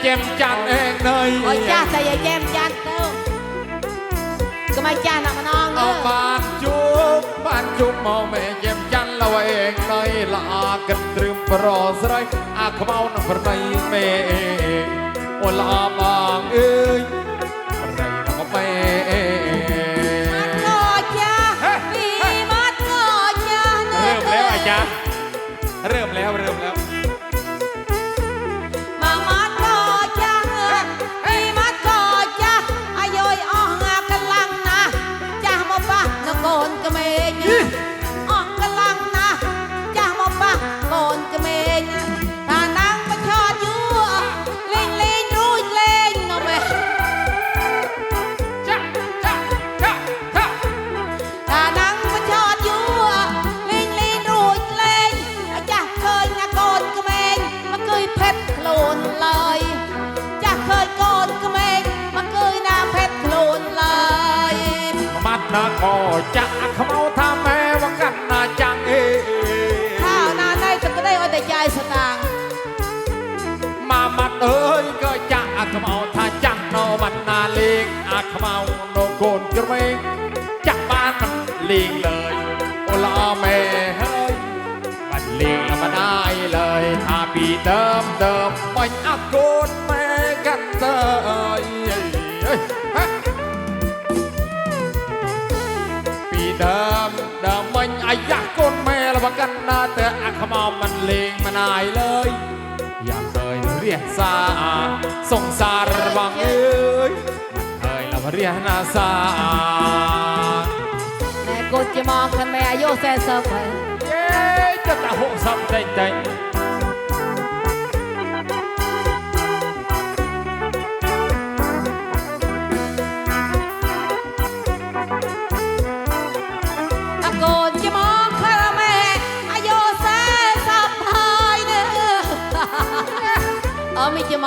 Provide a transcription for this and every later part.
เจ็มจันเองเนย Ôi cha sao vậy cha em cha tao Cái mai cha nào mà non เอา nữa บ้านจุ๊บบ้านจุ๊บมองแม่เจ็มจันเราเองเนยละอากันตรึมปรอสไรอาขมาหนังประไนแม่โอลาบางเอ้ยประไนน้องแม่ Ngồi cha Vì mắt ngồi cha เริ่มแล้วอาจารย์เริ่มแล้ว นาคอจะขมเอาทำแม่ว่ากันนาจังเอข้าวหน้าในจะก็ได้เอาแต่ใจสตางค์มามัดเอ้ยก็จะขมเอาถ้าจังโนมันนาเลงอาขมเอาโนโกนกระเมงจักบ้านมันลิงเลยโอลาแม่เฮ้ยมันลิงแล้วมาได้เลยถ้าปีเดิมเดิมไม่อาโก ញអាយ៉ាកូនមែលបកណ្ដាតែអាខ្មោចមិនលេងមិនអាយលើយយ៉ាងឃើញរះសាសង្សារបងអើយឃើញលបរះណាសាតែកូនជាមកមិនមែនអាយុ40ហើយយេចិត្តតែហុកសំតែងតែង เออไม่จะ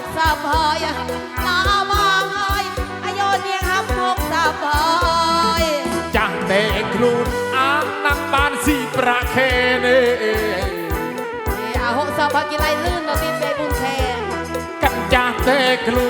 กสับเฮยนามองเฮยอายุเนียงทำหกสับเฮยจังเตะครูนอานักบ้านสีประเคนเออาหกสับเฮยกินไรลื่นเราตีนไปบุญแทกันจังเตะครู